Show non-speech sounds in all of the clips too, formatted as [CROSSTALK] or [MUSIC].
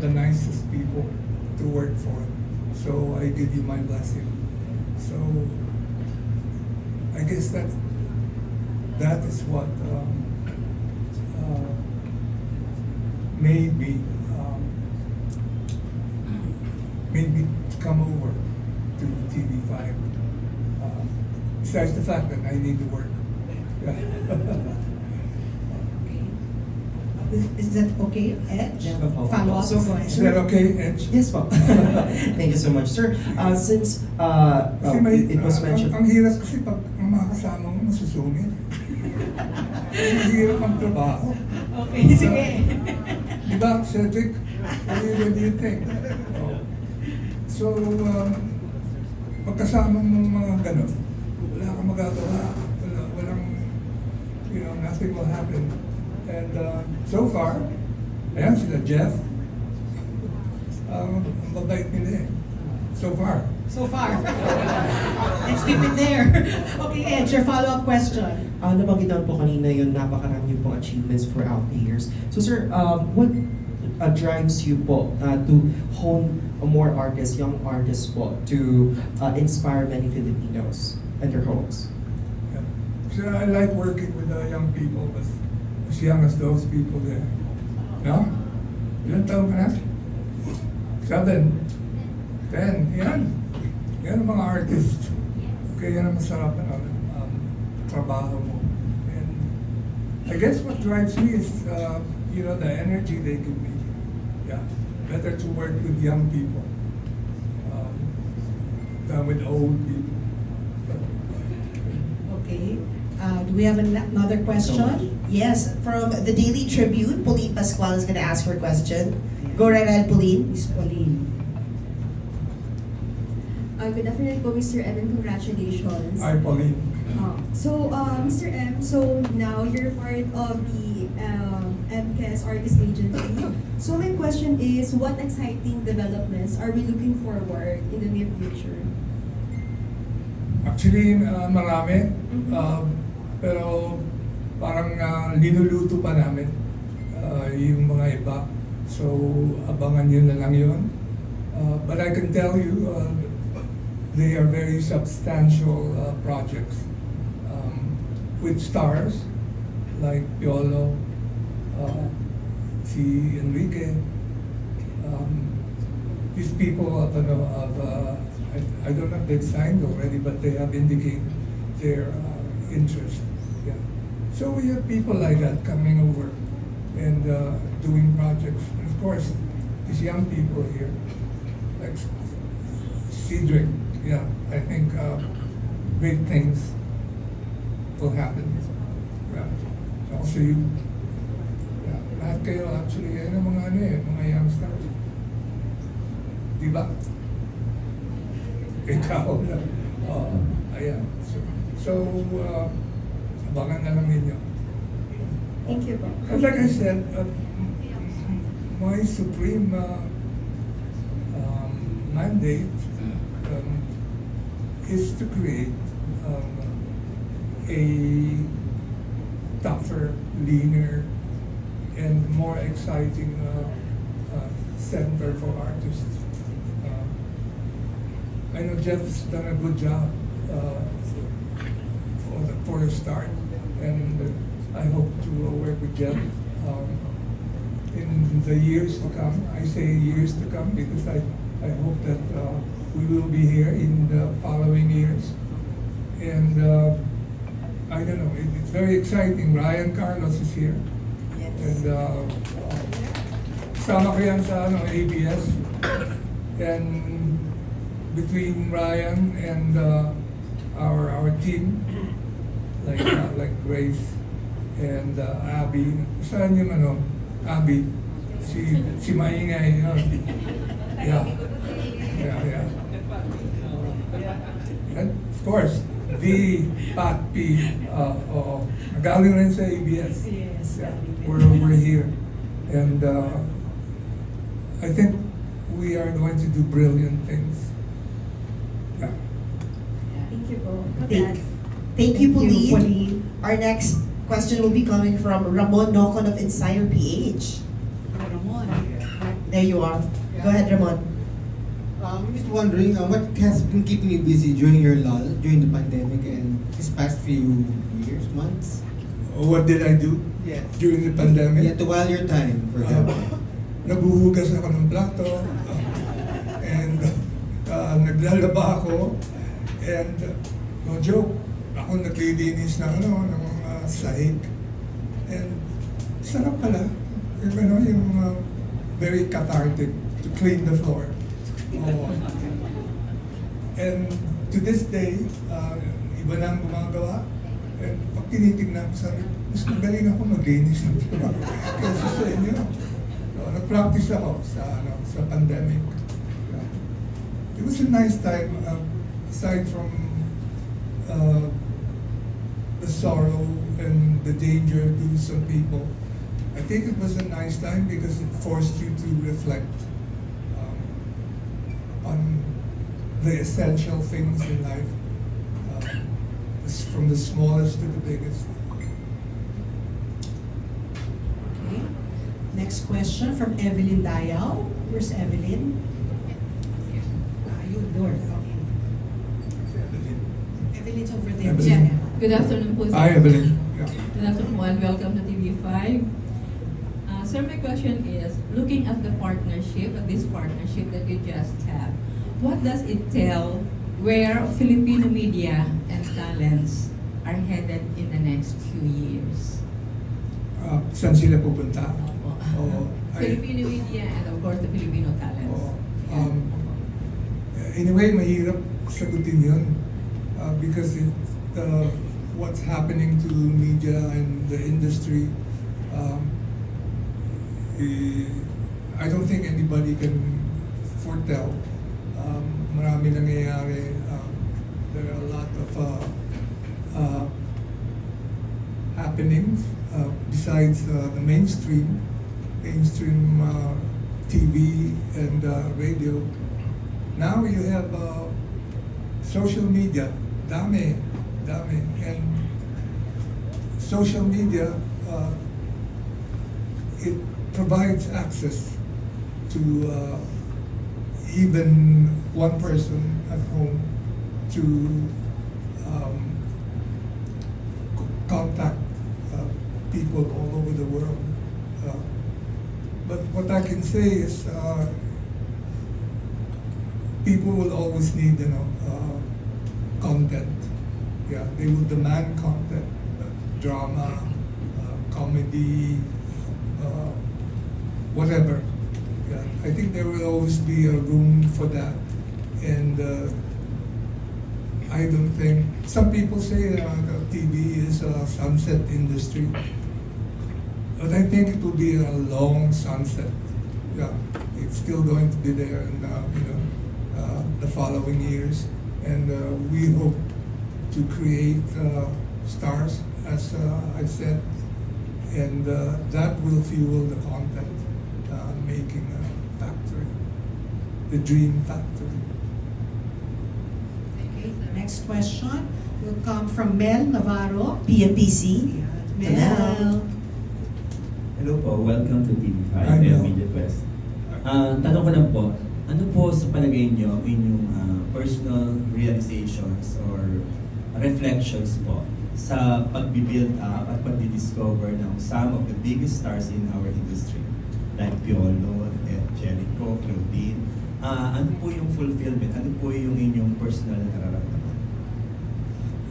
the nicest people to work for. So I give you my blessing. So I guess that that is what um, uh, made me um, made me come over to TV5. Uh, besides the fact that I need to work. Yeah. [LAUGHS] [LAUGHS] Is, is that okay, Ed? Yeah, no problem. Follow up, So. Is that okay, Edge? Yes po. [LAUGHS] Thank you so much, sir. Uh, since uh, Kasi uh, may, it was ah, mentioned... Ang, ang hirap kasi pag ang mga kasama mo masusungit. ang hirap ang trabaho. Okay, sige. Di ba, Cedric? What do you, think? So, um, pagkasama mo mga ganun, wala kang magagawa. Wala, walang, you know, nothing will happen. And uh, so far, ayan sila Jeff. Um, ang babait nila eh. So far. So far. Let's keep it there. [LAUGHS] Okay, Ed, your follow-up question. Uh, nabanggit naman po kanina yung napakarami yung pong achievements throughout the years. So sir, um, what uh, drives you po uh, to hone more artists, young artists po, to uh, inspire many Filipinos and their homes? Yeah. So I like working with the young people as, as young as those people there. No? Ilan taon ka na? Seven. Ten. Yan. Yan ang mga artists. Kaya yan ang masarap na um, trabaho mo. And I guess what drives me is, uh, you know, the energy they give me. Yeah. Better to work with young people um, than with old people. Okay. Uh, do we have an- another question? Yes, from the Daily Tribune, Pauline Pascual is gonna ask her question. Go right ahead, Pauline. Miss Pauline. Uh, good afternoon po, Mr. Evan. Congratulations. Hi, Pauline. Uh, so, uh, Mr. M, so now you're part of the um, MCAS Artist Agency. So my question is, what exciting developments are we looking forward in the near future? Actually, uh, marami. Mhm. Um, pero parang uh, linuluto pa namin uh, yung mga iba. So, abangan nyo na lang yun. Uh, but I can tell you, uh, they are very substantial uh, projects. Um, with stars like Piolo, uh, si Enrique, um, these people of, of uh, I, I don't know if they've signed already, but they have indicated their uh, interest. So we have people like that coming over and uh, doing projects. And of course, these young people here, like Cedric, yeah, I think uh, great things will happen. Yeah. Also you, yeah, lahat kayo actually, yan ang mga ano eh, mga youngsters. Di ba? Ikaw na. Oo, ayan. So, so uh, abangan na lang ninyo. Thank you po. And like I said, uh, my supreme uh, um, mandate um, is to create um, a tougher, leaner, and more exciting uh, uh, center for artists. Uh, I know Jeff's done a good job uh, for, the, a start, and I hope to work with Jeff um, in the years to come. I say years to come because I, I hope that uh, we will be here in the following years. And uh, I don't know, it, it's very exciting. Ryan Carlos is here. And uh, uh, sama ko yan sa ano, ABS. And between Ryan and uh, our our team, like uh, like Grace and uh, Abby. Saan yung ano? Abby. Si, si Maingay. yun. Yeah. Yeah, yeah. And of course, the Pat P. Uh, oo. Galing rin sa ABS. Yes. Yeah, we're, we're here. And uh, I think we are going to do brilliant things. Yeah. Thank you po. Congrats. Thank you, Pauline. Pauline. Our next question will be coming from Ramon Nocon of Insider PH. Ramon. There There you are. Go ahead, Ramon. Um, I'm just wondering, uh, what has been keeping you busy during your lull, during the pandemic and this past few years, months? What did I do Yes. during the pandemic? Yeah, to while your time, for Uh, example. naguhugas ako ng plato, uh, and uh, naglalaba ako, and uh, no joke, ako naglilinis ng ano, ng mga sahig. And sarap pala. Yung ano, yung uh, very cathartic to clean the floor. Oo. And to this day, uh, iba na ang gumagawa. And pag tinitignan ko, sabi, mas magaling ako maglinis ng floor [LAUGHS] kaysa sa inyo. So, nag-practice ako sa, ano, sa pandemic. Yeah. It was a nice time, uh, aside from uh, the sorrow and the danger to some people. I think it was a nice time because it forced you to reflect um, on the essential things in life, uh, from the smallest to the biggest. Okay. Next question from Evelyn Dial. Where's Evelyn? Good afternoon po. sir. Hi, Evelyn. Yeah. Good afternoon and welcome to TV5. Uh, sir, my question is, looking at the partnership, at this partnership that you just have, what does it tell where Filipino media and talents are headed in the next few years? Uh, saan sila pupunta? Opo. [LAUGHS] Ay- Filipino media and of course the Filipino talents. Yeah. Um, in a way, mahirap sagutin yun. Uh, because it, uh, what's happening to media and the industry, um, eh, I don't think anybody can foretell. Um, marami nangyayari. Um, there are a lot of uh, uh, happenings uh, besides uh, the mainstream, mainstream uh, TV and uh, radio. Now you have uh, social media, dami, dami, and social media uh, it provides access to uh, even one person at home to um, contact uh, people all over the world. Uh, but what I can say is, uh, people will always need, you know, uh, content. Yeah, they will demand content, uh, drama, uh, comedy, uh, whatever. Yeah, I think there will always be a room for that, and uh, I don't think some people say uh, TV is a sunset industry, but I think it will be a long sunset. Yeah, it's still going to be there in uh, you know uh, the following years, and uh, we hope to create uh, stars, as uh, I said, and uh, that will fuel the content uh, making uh, factory, the dream factory. Okay, the next question will come from Mel Navarro. PMPC. Hello. Mel. Hello po, welcome to TV5 Hi, and Mel. Media Quest. Ah, tanong ko lang po, ano po sa palagay niyo ang inyong ah, personal realizations or reflections po sa pagbibuild up at pagdi-discover ng some of the biggest stars in our industry like Piolo, Jericho, Claudine. Ah, ano po yung fulfillment? Ano po yung inyong personal na nararamdaman?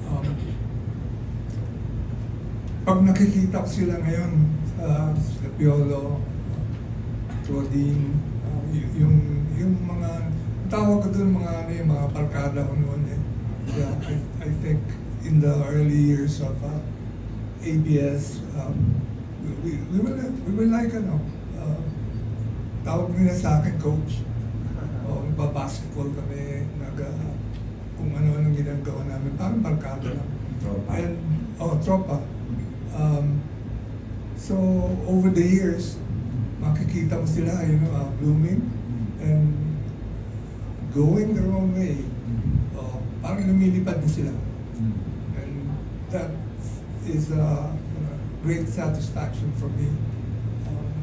Um, pag nakikita ko sila ngayon uh, sa Piolo, Claudine, uh, yung, yung mga, tawag ko dun mga, ano, yung mga barkada ko noon eh. Yeah, I, I think in the early years of uh, ABS, um, we, we, we were we were like ano, uh, tawag nila sa akin coach. O, nagpa-basketball kami, nag, uh, kung ano-ano ginagawa namin, parang barkada lang. Tropa. And, oh, tropa. Um, so, over the years, makikita mo sila, you know, uh, blooming and going their own way. Oh, parang lumilipad na sila. And that is a great satisfaction for me. Um,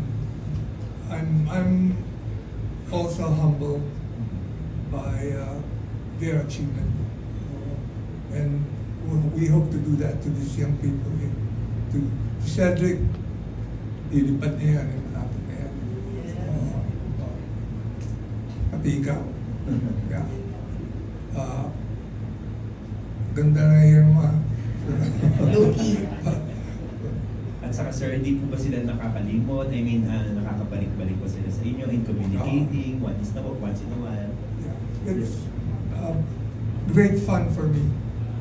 I'm, I'm also humbled by uh, their achievement. Uh, and we hope to do that to these young people. eh. To, to Cedric, lilipad niya yan, eh, malapit na yan. Uh, uh, pati ikaw. Yeah. Uh, ganda na yung mga... Low-key. At saka sir, hindi po ba sila nakakalimot? I mean, ah, nakakabalik-balik po sila sa inyo in communicating, one is na once in a while. Yeah, it's um, great fun for me.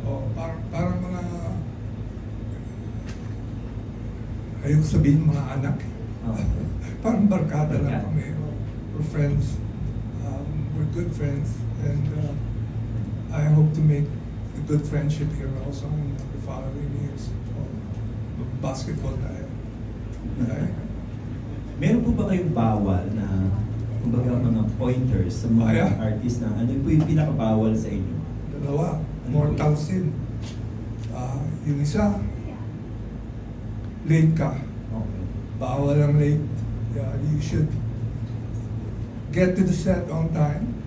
Oh, parang, parang mga ayoko sabihin mga anak. Okay. [LAUGHS] parang barkada lang Barkada. kami. Oh, We're friends. We're good friends. And uh, I hope to make a good friendship here also in the following years. Oh, basketball tayo. Okay? Meron po ba kayong bawal na kumbaga mga pointers sa mga yeah. artist na ano po yung pinakabawal sa inyo? Dalawa, mortal sin. Ah, yung isa, late ka. Okay. Bawal ang late. Yeah, you should get to the set on time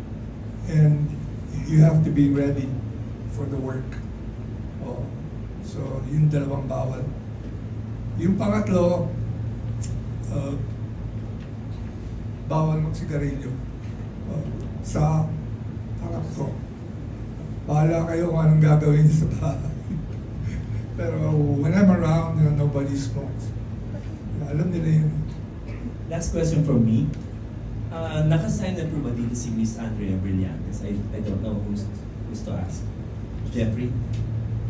and you have to be ready for the work. Oh, so, yung dalawang bawal. Yung pangatlo, uh, bawal magsigarilyo. Oh, sa harap ko. Bahala kayo kung anong gagawin niyo sa bahay. [LAUGHS] Pero when I'm around, you know, nobody smokes. Alam nila yun. Last question from me. Uh, nakasign na po ba dito si Miss Andrea Brillantes? I, I don't know who's, who's to ask. Jeffrey?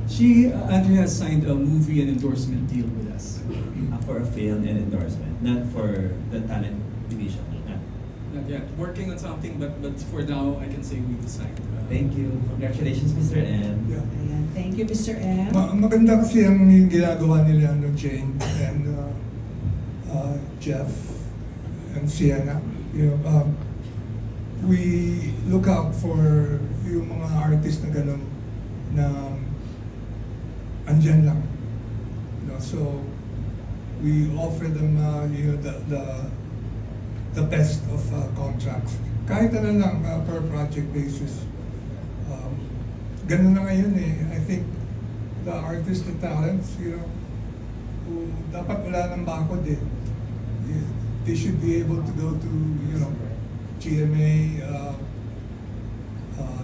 She, uh, Andrea, signed a movie and endorsement deal with us. Uh, for a film and endorsement, not for the talent division. Not. Not yet. Working on something, but but for now, I can say we've signed. uh, Thank you. Congratulations, Mr. M. Yeah. Ayan, thank you, Mr. M. Ma- maganda kasi ang yung ginagawa nila no Jane and uh, uh, Jeff and Sienna. You know, um, we look out for yung mga artist na ganun na andyan lang. You know, so we offer them uh, you know, the, the the best of uh, contracts. Kahit ano lang uh, per project basis. Um, ganun na ngayon eh. I think the artistic talents, you know, dapat wala ng bakod eh. You- They should be able to go to, you know, GMA, uh, uh,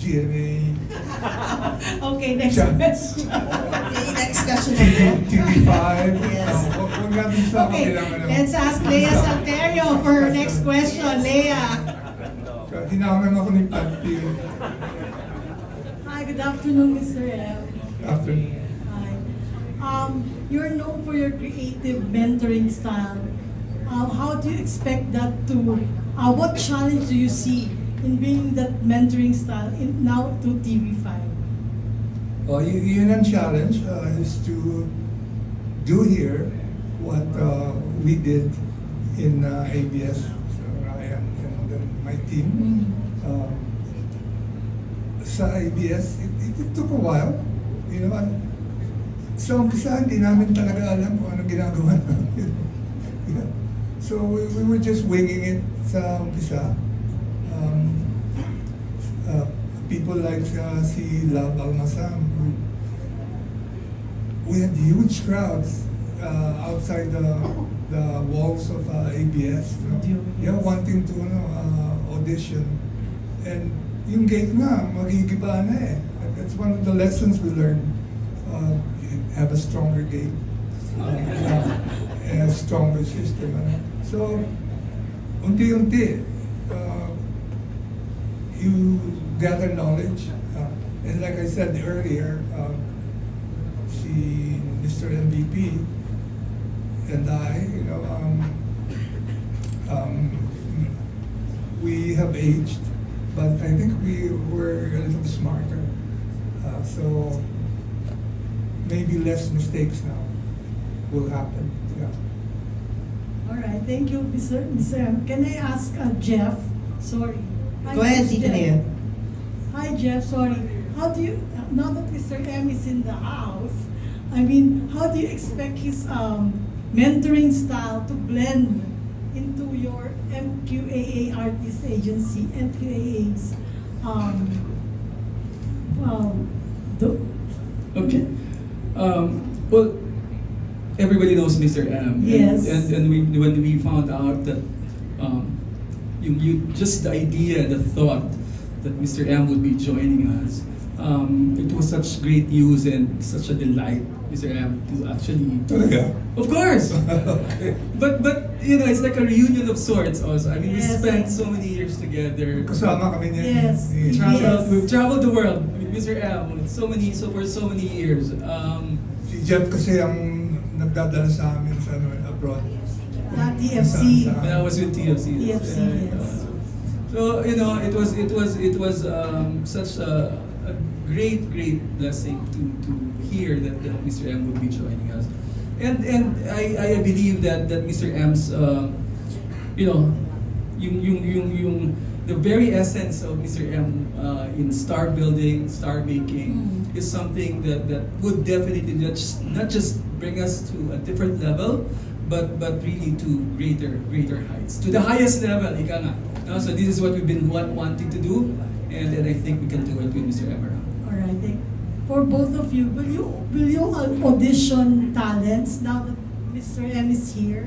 GMA, [LAUGHS] Okay, next Siya. question. Okay, next question na TV, po. TV5. Yes. Uh, wag- wag natin sa Okay, kabilang ano. let's ask Lea Salterio for her next question. Lea. Hinangan ako ni Patti Hi, good afternoon, Mr. M. after Hi. Um, you're known for your creative mentoring style. Um, how do you expect that to, uh, what challenge do you see in bringing that mentoring style in, now to TV5? Oh, y- yun ang challenge uh, is to do here what uh, we did in uh, ABS, so Ryan and uh, my team. Um, sa ABS, it, it, it took a while. You know, sa umpisa, hindi namin talaga alam kung ano ginagawa namin. [LAUGHS] You know? So we, we were just winging it sa umpisa. Um, uh, people like uh, si Lab Almasam, we had huge crowds uh, outside the the walls of uh, ABS. You know? Yeah, wanting to uh, audition. And yung gate nga, magigiba na eh. That's one of the lessons we learned. Uh, have a stronger gate. Uh, and a stronger system. Ano? So, unti-unti, uh, you gather knowledge. Uh, and like I said earlier, uh, si Mr. MVP and I, you know, um, um, we have aged, but I think we were a little smarter. Uh, so maybe less mistakes now will happen. Yeah. All right, thank you, Mr. Mr. Can I ask uh, Jeff? Sorry. Hi, Go ahead, Miss Tita Jeff. Lea. Hi, Jeff. Sorry. How do you, now that Mr. M is in the house, I mean, how do you expect his um, mentoring style to blend into your MQAA Artist Agency, MQAA's, um, um, the, Okay. Um, well, everybody knows Mr. M. and- Yes. And, and we, when we found out that, um, you, you, just the idea, the thought that Mr. M would be joining us, um, it was such great news and such a delight, Mr. M, to actually. Talaga? Of course! [LAUGHS] okay. But, but, you know, it's like a reunion of sorts also. I mean, we spent so many years together. Kasama kami niya. Yes. ni- Traveled, Yes. We've traveled the world with Mr. M so many, so for so many years. Um, Si Jeff kasi ang nagdadala sa amin sa ano, abroad. Ah, TFC. Sa- sa- when I was with TFC. TFC, Yeah, yes. So you know, it was it was it was um, such a, a great great blessing to to hear that, that Mr. M would be joining us, and and I, I believe that that Mr. M's um, you know yung yung yung yung the very essence of Mr. M uh, in star building, star making Mm. is something that that would definitely not just, not just bring us to a different level, but but really to greater greater heights, to the highest level. Ika nga. No? So this is what we've been want, wanting to do, and then I think we can do it with Mr. M around. all right, thank- for both of you, will you, will you uh, audition talents now that Mr. M is here?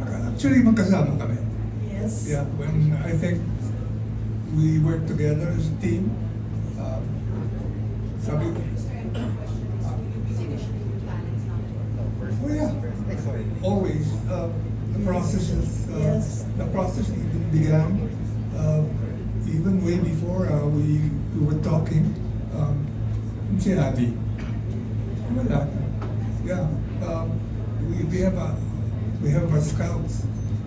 Actually, magkasama kami. Yes? Yeah, when I think we work together as a team. Um, sabi ko, oh yeah, always. Uh, the process is, uh, Yes. the process even began, uh, even way before uh, we, we were talking. Um, si Abby. Wala. Yeah. Um, we, we have a we have our scouts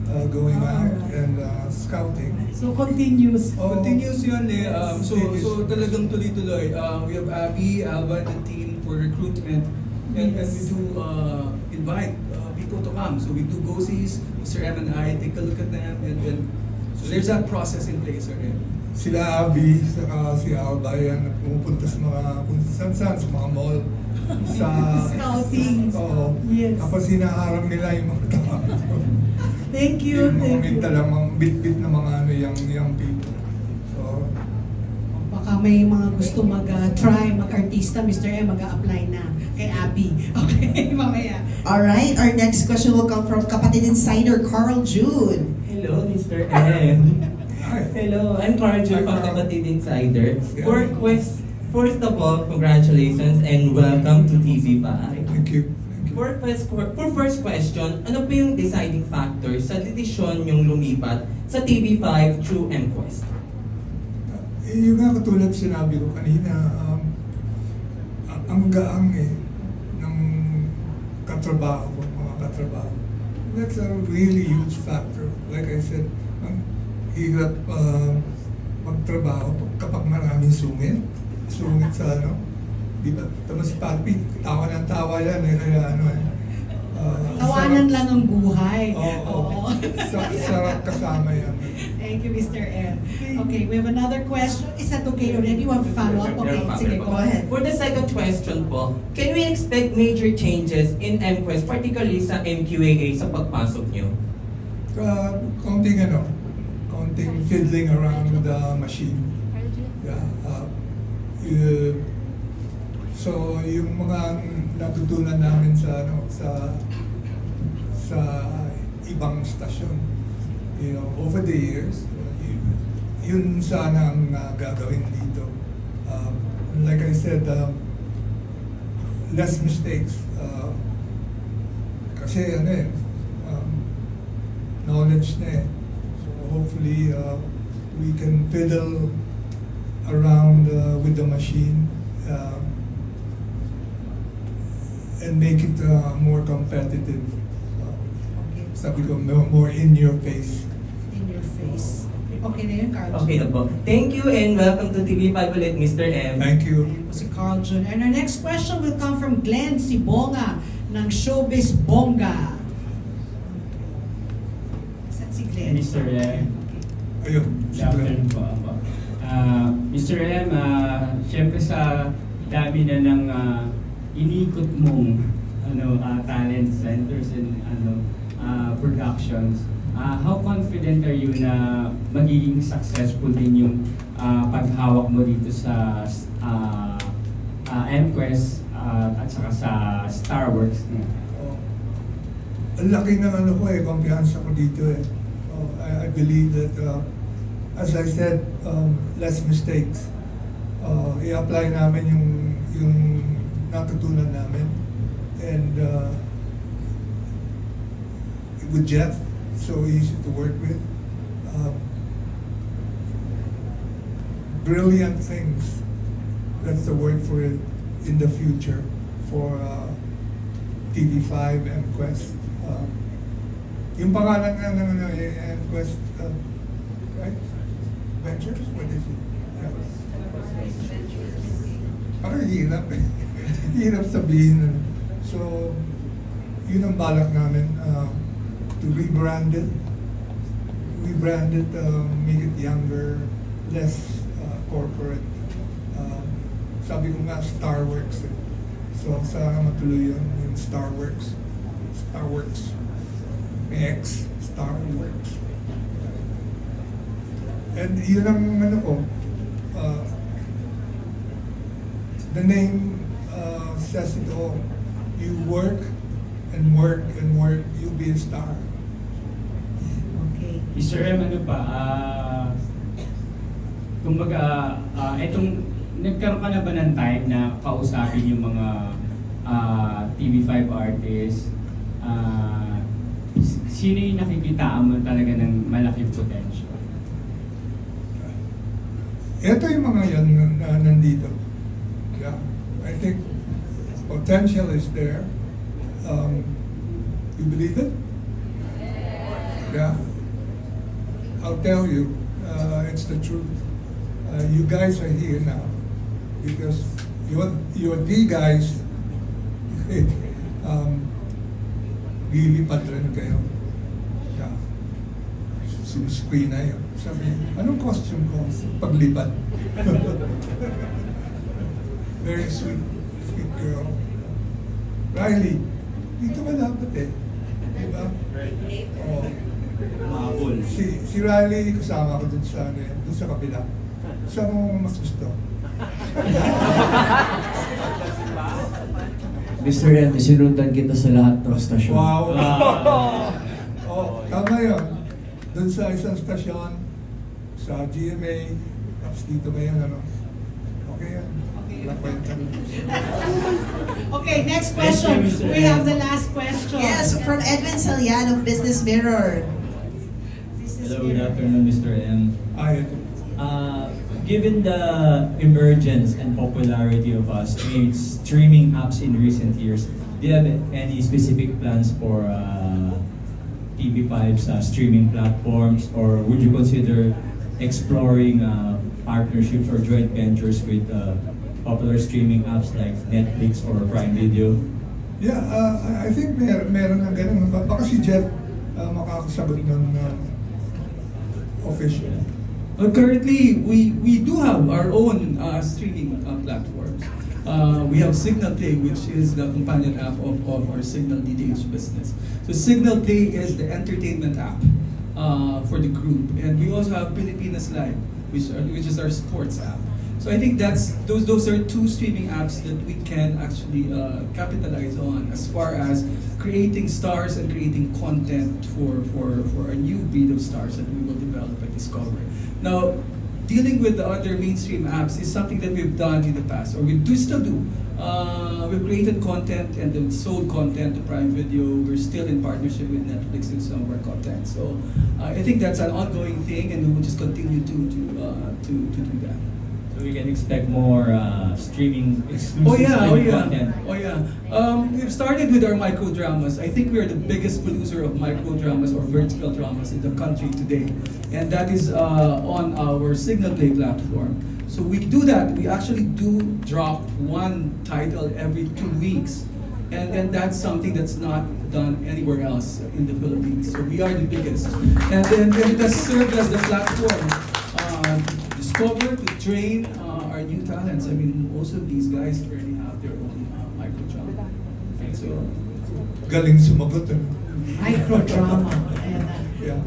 uh, going Ah, out alright. and uh, scouting. So continuous. Oh, Continuous yun eh. Um, so, Continuous. so talagang tuloy-tuloy. Uh, we have Abby, Alba, and the team for recruitment. And, and we do uh, invite uh, people to come. So we do go-sees, Mr. M and I take a look at them. And, and so there's that process in place already. Sila Abby, saka si Alba yan, pumupunta sa mga kung saan saan, sa mga mall. [LAUGHS] Sa Scouting. Oo. Yes. Tapos hinaharang nila yung mga tao. Thank you, yung mga thank you. mental, ang mga bit-bit na mga ano, young, young people. So, Baka may mga gusto mag-try, mag-artista, Mr. M, mag-apply na kay Abby. [LAUGHS] Okay, mamaya. Alright, our next question will come from Kapatid Insider Carl June. Hello, Mr. M. [LAUGHS] Hello, I'm Carl Jun Hi, from. Kapatid Insider. For quest, first of all, congratulations and welcome to TV5. Thank you. Thank you. For first, for, for first question, ano po yung deciding factor sa desisyon yung lumipat sa TV5 through MQuest? Eh, yung nga katulad sinabi ko kanina, um, ang- ang gaang eh, ng katrabaho ko, mga katrabaho. That's a really huge factor. Like I said, ang hirap uh, magtrabaho kapag maraming sungit. Sungit sa ano. Di ba? Tapos si Papi, tawa ng tawa yan eh, kaya ano eh. Uh, Tawanan sarap- lang ang buhay. Oo. Sa, sarap kasama yan. Thank you, Mr. M. Okay, we have another question. Is that okay already? You want to follow up? Okay, sige, go ahead. For the second question po, can we expect major changes in MQuest, particularly sa MQAA sa pagpasok nyo? Uh, konting ano, konting fiddling around the machine. Yeah. Uh, uh, so yung mga natutunan namin sa ano sa sa ibang stasyon, you know, over the years, yun, yun sana ang uh, gagawin dito. Um, like I said, um, less mistakes. Uh, kasi ano eh, um, knowledge na eh. So hopefully uh, we can fiddle around uh, with the machine um, and make it uh, more competitive. Uh, sabi ko, more in your face. Okay na yun, Carl. Okay na po. Thank you and welcome to TV5 ulit, Mr. M. Thank you. Si Carl Jun. And our next question will come from Glenn Sibonga ng Showbiz Bonga. Saan si Glenn? Mr. M. Ayun. Good afternoon po ako. Ah, Mr. M, ah, syempre sa dami na ng ah, inikot mong ano, ah, talent centers and ano, ah, productions, ah, how confident are you na magiging successful din yung ah, paghawak mo dito sa uh, MQuest ah, at saka sa Star Wars? Oh, ang laki ng ano ko eh, kumpiyansa ko dito eh. Oh, I, I believe that, uh, as I said, um, less mistakes. Uh, i-apply namin yung, yung natutunan namin. And uh, with Jeff, so easy to work with. Um, brilliant things. That's the word for it in the future for uh, TV5 and Quest. Uh, yung pangalan nga ng ano, eh, and Quest, uh, right? Ventures? What is it? Parang hirap eh. [LAUGHS] hirap sabihin. So, yun ang balak namin uh, to rebrand it. Rebrand it, uh, make it younger, less uh, corporate. Um, sabi ko nga, Star Works. Eh. So, sana matuloy yun, yung Star Works. Star Works. May X, Star Works. And yun ang ano ko, uh, the name uh, says it all. You work and work and work, you'll be a star. Mr. M, ano pa, ah, kumbaga, ah, etong, nagkaroon ka na ba ng time na kausapin yung mga ah, TV5 artists? S- sino yung nakikitaan mo talaga ng malaking potential? Ito yung mga yan na, na nandito. Yeah. I think potential is there. Um, you believe it? Yeah. I'll tell you, uh, it's the truth. Uh, you guys are here now because you're, you're the guys. [LAUGHS] um, lilipad rin kayo. Yeah. Sumusquee na yun. Sabi, anong costume ko? Paglipad. [LAUGHS] Very sweet, sweet girl. Riley, dito ka dapat eh. Diba? Oh. Mahabol. Si, si Riley, kasama ko dun sa, ano, eh, dun sa kabila. Saan mo mas gusto? [LAUGHS] Mr. M, sinundan kita sa lahat ng stasyon. Wow! [LAUGHS] oh, tama yun. Doon sa isang stasyon, sa GMA, tapos dito ngayon, ano. Okay yan. Wala kwenta. Okay, next question. We have the last question. Yes, from Edwin Salian of Business Mirror. Hello, good afternoon, Mr. M. Ito. Uh, given the emergence and popularity of uh, stream, streaming apps in recent years, do you have any specific plans for uh, TV5's uh, streaming platforms, or would you consider exploring uh, partnerships or joint ventures with uh, popular streaming apps like Netflix or Prime Video? Yeah, uh, I- think mer meron ganun. Ba- Baka si Jeff uh, makakasagot ng uh, official. Uh, currently, we, we do have our own uh, streaming uh, platforms. Uh, we have Signal Play, which is the companion app of, of our Signal DTH business. So Signal Play is the entertainment app uh, for the group, and we also have Pilipinas Live, which, are, which is our sports app. So I think that's those those are two streaming apps that we can actually uh, capitalize on as far as creating stars and creating content for, for, for a new breed of stars that we will develop and Discover. Now, dealing with the other mainstream apps is something that we've done in the past, or we do still do. Uh, we've created content and then sold content to Prime Video. We're still in partnership with Netflix in some of our content. So uh, I think that's an ongoing thing, and we will just continue to to uh, to, to do that. We can expect more uh, streaming [LAUGHS] exclusive Oh yeah, oh streaming yeah, content. oh yeah. Um, we've started with our micro dramas. I think we are the biggest producer of micro dramas or vertical dramas in the country today, and that is uh, on our Signal Play platform. So we do that. We actually do drop one title every two weeks, and and that's something that's not done anywhere else in the Philippines. So we are the biggest, and then it has served as the platform. Uh, discover to train uh, our new talents. I mean, most of these guys already have their own uh, micro drama. And so, Galing sumagot. Ano? Microdrama. Ayan [LAUGHS] na. Yeah.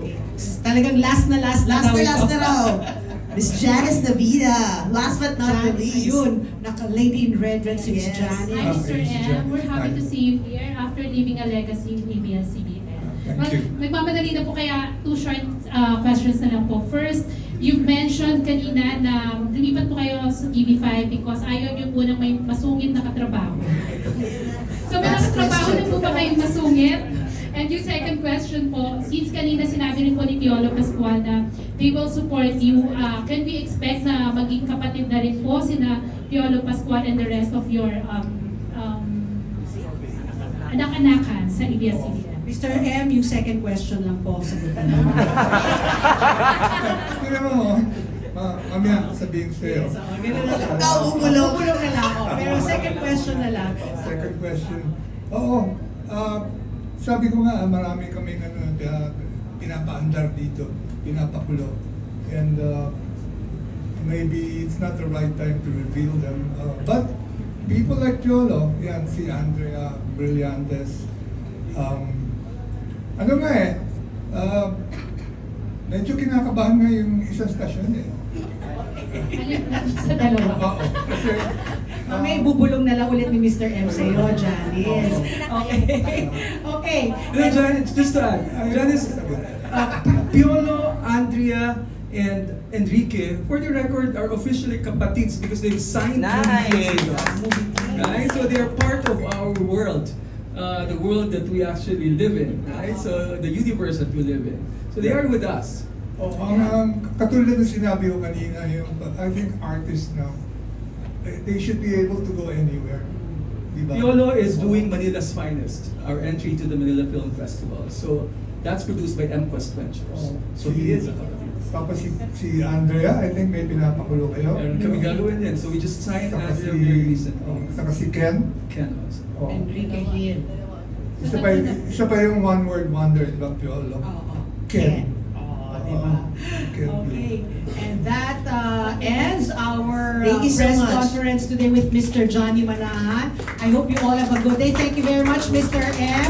Talagang last na last na Last na last na raw. [LAUGHS] Miss Janice Navida. Last but not the least. Ayun, naka-lady in red red si Miss Yes. Janet. Hi, Mr. M. We're happy to see you here after leaving a legacy in ABS-CBN. Thank you. nagmamadali na po kaya two short uh, questions na lang po. First, you mentioned kanina na lumipat po kayo sa TV5 because ayaw niyo po ng may masungit na katrabaho. So may nakatrabaho na po ba kayong masungit? And yung second question po, since kanina sinabi rin po ni Piolo Pascual na they will support you, uh, can we expect na maging kapatid na rin po sina Piolo Pascual and the rest of your um, um, anak-anakan sa ABS-CBN? Mr. M, yung second question lang po. Sagutin mo. Tingnan mo, ma mamaya sabihin ko sa'yo. Yes, okay, ganun na lang. Ikaw, bubulong. Bubulong na lang. oh. Pero second question na lang. Second question. Oo, ah, sabi ko nga, marami kaming ano, uh, pinapaandar dito, pinapakulo. And uh, maybe it's not the right time to reveal them. Uh, but people like Piolo, yan, si Andrea Brillantes, um, ano nga eh, uh, medyo kinakabahan nga yung isang stasyon eh. Sa dalawa? Oo, kasi ah, Mamaya bubulong na lang ulit ni Mr. M sa'yo, Janice. Okay. [LAUGHS] Okay. No, Janice, just to add, Janice, uh, Piolo, Andrea, and Enrique, for the record, are officially kapatids because they've signed Nice. Us. Right? So they are part of our world, uh, the world that we actually live in, right? So the universe that we live in. So they are with us. Oh, ang ang katulad ng sinabi ko kanina, yung, I think artists now, they, should be able to go anywhere. Diba? Piolo is doing Manila's finest, our entry to the Manila Film Festival. So that's produced by MQuest Ventures. Oh, So he is a. Tapos si, si Andrea, I think may pinapakulo kayo. Meron kami gagawin din. So we just signed Andrea si, very oh, recently. saka si Ken. Ken also. Oh. Enrique Hill. Isa pa, isa pa yung one word wonder, di ba, Piolo? Oo. Ken. Oh, di ba? Ken. Okay. And that uh, ends our uh, Thank you so press much. conference today with Mr. Johnny Manahan. I hope you all have a good day. Thank you very much, Mr. M.